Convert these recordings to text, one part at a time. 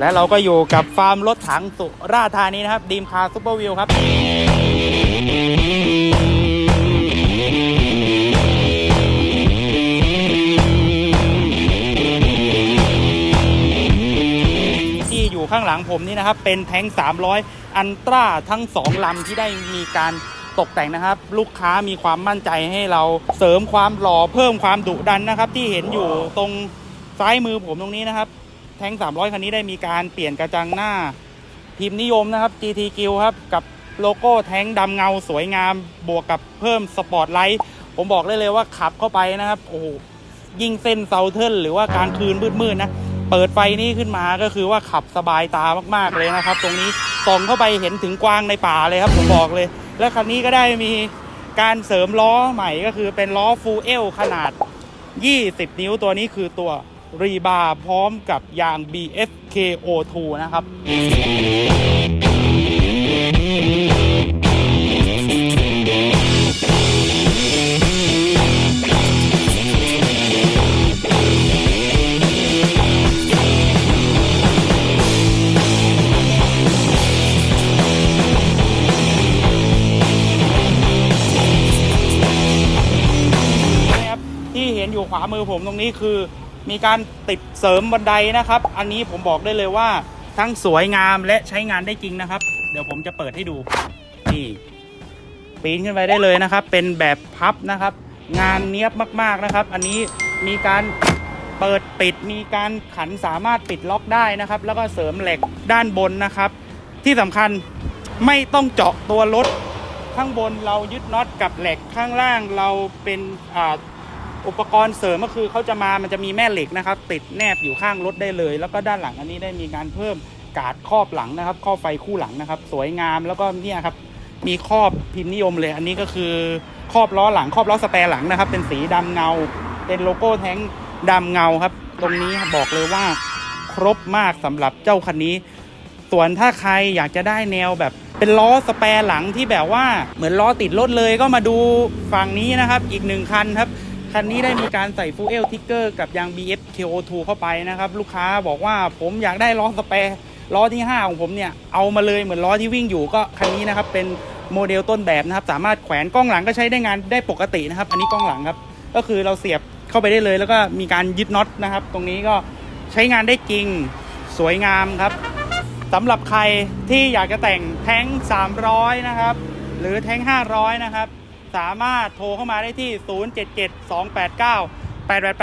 และเราก็อยู่กับฟาร์มรถถังสุราธานีนะครับ ดีมคาซูเปอร์วิวครับ ที่อยู่ข้างหลังผมนี่นะครับ เป็นแท้ง 300 อันตราทั้ง 2 ลำที่ได้มีการตกแต่งนะครับ ลูกค้ามีความมั่นใจให้เราเสริมความหล่อเพิ่มความดุดันนะครับ ที่เห็นอยู่ตรงซ้ายมือผมตรงนี้นะครับ แท้ง 300 คันนี้ได้มีการเปลี่ยนกระจังหน้าพิมพ์นิยมนะครับ GT g ครับ กับโลโก้แท้งดำเงาสวยงาม บวกกับเพิ่มสปอร์ตไลท์ผมบอกได้เลยว่าขับเข้าไปนะครับ โอ้ยิ่งเส้นเซาเทิลหรือว่ากางคืนมืดๆนะ เปิดไฟนี่ขึ้นมาก็คือว่าขับสบายตามากๆเลยนะครับ ตรงนี้ส่องเข้าไปเห็นถึงกวางในป่าเลยครับ ผมบอกเลย และคันนี้ก็ได้มีการเสริมล้อใหม่ก็คือเป็นล้อฟูเอลขนาด 20 นิ้วตัวนี้คือตัว รีบาร์พร้อมกับยาง BSKO2 นะครับนะครับ ที่เห็นอยู่ขวามือผมตรงนี้คือ มีการติดเสริมบันไดนะครับ อันนี้ผมบอกได้เลยว่าทั้งสวยงามและใช้งานได้จริงนะครับ เดี๋ยวผมจะเปิดให้ดูนี่ปีนขึ้นไปได้เลยนะครับ เป็นแบบพับนะครับ งานเนี้ยบมาก ๆนะครับ อันนี้มีการเปิดปิดมีการขันสามารถปิดล็อกได้นะครับ แล้วก็เสริมเหล็กด้านบนนะครับ ที่สำคัญไม่ต้องเจาะตัวรถข้างบนเรายึดน็อตกับเหล็กข้างล่างเราเป็นอ่า อุปกรณ์เสริมก็คือเขาจะมามันจะมีแม่เหล็กนะครับ ติดแนบอยู่ข้างรถได้เลย แล้วก็ด้านหลังอันนี้ได้มีการเพิ่มกาดครอบหลังนะครับครอบไฟคู่หลังนะครับ สวยงามแล้วก็เนี่ยครับมีครอบพิมพ์นิยมเลย อันนี้ก็คือครอบล้อหลังครอบล้อสแปรหลังนะครับ เป็นสีดำเงา เป็นโลโก้แท้งดำเงาครับ ตรงนี้บอกเลยว่าครบมากสำหรับเจ้าคันนี้ ส่วนถ้าใครอยากจะได้แนวแบบเป็นล้อสแปรหลังที่แบบว่าเหมือนล้อติดรถเลยก็มาดูฝั่งนี้นะครับ อีกหนึ่งคันครับ คันนี้ได้มีการใส่ฟูเอลทิกเกอร์กับยาง BF KO2 เข้าไปนะครับ ลูกค้าบอกว่าผมอยากได้ล้อสแปรล้อที่ 5 ของผมเนี่ย เอามาเลยเหมือนล้อที่วิ่งอยู่ก็คันนี้นะครับ เป็นโมเดลต้นแบบนะครับ สามารถแขวนกล้องหลังก็ใช้ได้งานได้ปกตินะครับ อันนี้กล้องหลังครับ ก็คือเราเสียบเข้าไปได้เลย แล้วก็มีการยึดน็อตนะครับ ตรงนี้ก็ใช้งานได้จริงสวยงามครับสำหรับใครที่อยากจะแต่งแท้ง 300 นะครับ หรือแท้ง 500 นะครับ สามารถโทรเข้ามาได้ที่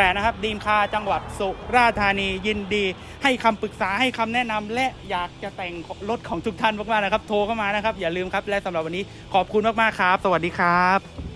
077-289-888 นะครับ ดีมคาจังหวัดสุราษฎร์ธานียินดี ให้คำปรึกษาให้คำแนะนำและอยากจะแต่งรถของทุกท่านมากๆนะครับ โทรเข้ามานะครับ อย่าลืมครับ และสำหรับวันนี้ขอบคุณมากๆครับ สวัสดีครับ